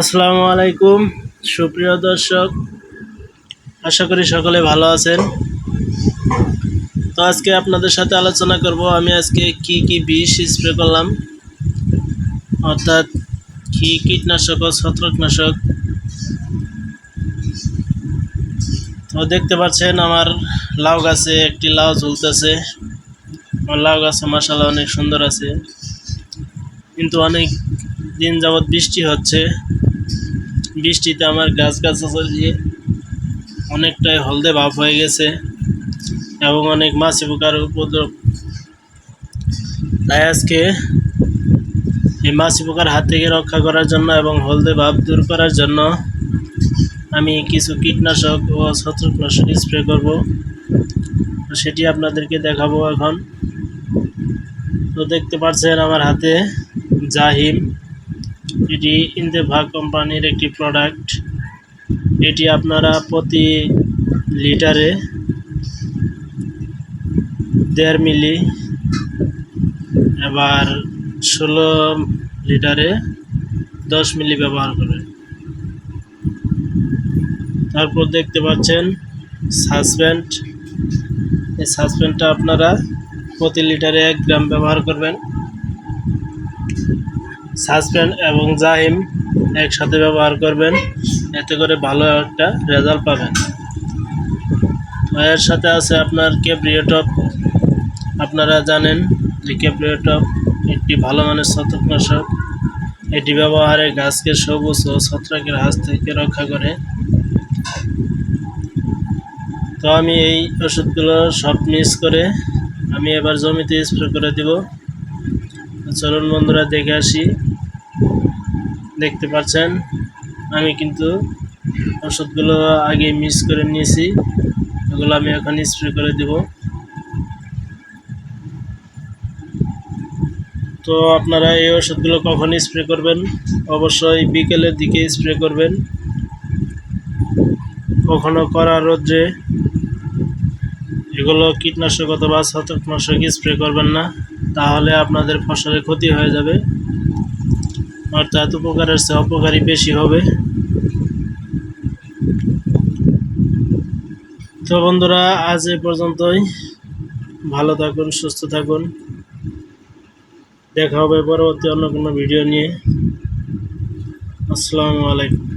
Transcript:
আসসালামু আলাইকুম, সুপ্রিয় দর্শক। আশা করি সকলে ভালো আছেন। তো আজকে আপনাদের সাথে আলোচনা করব, আমি আজকে কি কি বিষ স্প্রে করলাম, অর্থাৎ কি কীটনাশক ও ছত্রাকনাশক। তো দেখতে পাচ্ছেন, আমার লাউ গাছে একটি লাউ ঝুলতেছে। আমার লাউ গাছে মশালা অনেক সুন্দর আছে। কিন্তু অনেক দিন যাবৎ বৃষ্টি হচ্ছে। বৃষ্টিতে আমার গাছ গাছালি অনেকটাই হলদে ভাব হয়ে গেছে এবং অনেক মাছি পোকার উপদ্রব। তাই আজকে এই মাছি পোকার হাত থেকে রক্ষা করার জন্য এবং হলদে ভাব দূর করার জন্য আমি কিছু কীটনাশক ও ছত্রাকনাশক স্প্রে করব। সেটি আপনাদেরকে দেখাবো এখন। তো দেখতে পাচ্ছেন আমার হাতে জাহিম। এটি ইন্দেভা কোম্পানির একটি প্রোডাক্ট এটি আপনারা প্রতি লিটারে দেড় মিলি এবার ষোলো লিটারে দশ মিলি ব্যবহার করেন তারপর দেখতে পাচ্ছেন সাসপেন্ড। এই সাসপেন্ডটা আপনারা প্রতি লিটারে এক গ্রাম ব্যবহার করবেন। সাসপেন্ড এবং জাহিম একসাথে ব্যবহার করবেন। এতে করে ভালো একটা রেজাল্ট পাবেন। এর সাথে আছে আপনার ক্যাপ্রিওটপ আপনারা জানেন যে ক্যাপ্রিওটপ একটি ভালো মানের ছত্রাকনাশক। এটি ব্যবহারে গাছকে সবুজ ও ছত্রাকের হাত থেকে রক্ষা করে। তো আমি এই ওষুধগুলো সব মিক্স করে আমি এবার জমিতে স্প্রে করে দিব। চলুন বন্ধুরা, দেখে আসি। দেখতে পাচ্ছেন, আমি কিন্তু ওষুধগুলো আগে মিক্স করে নিয়েছি। এগুলো আমি এখন স্প্রে করে দেব। তো আপনারা এই ওষুধগুলো কখন স্প্রে করবেন? অবশ্যই বিকেলের দিকে স্প্রে করবেন। কখনো করা রোদ্রে এগুলো কীটনাশক অথবা ছত্রাকনাশক স্প্রে করবেন না। তাহলে আপনাদের ফসলের ক্ষতি হয়ে যাবে। অর্থাৎ উপকারের চেয়ে অপকারী বেশি হবে। তো বন্ধুরা, আজ এ পর্যন্তই। ভালো থাকুন, সুস্থ থাকুন। দেখা হবে পরবর্তী অন্য কোনো ভিডিও নিয়ে। আসসালামু আলাইকুম।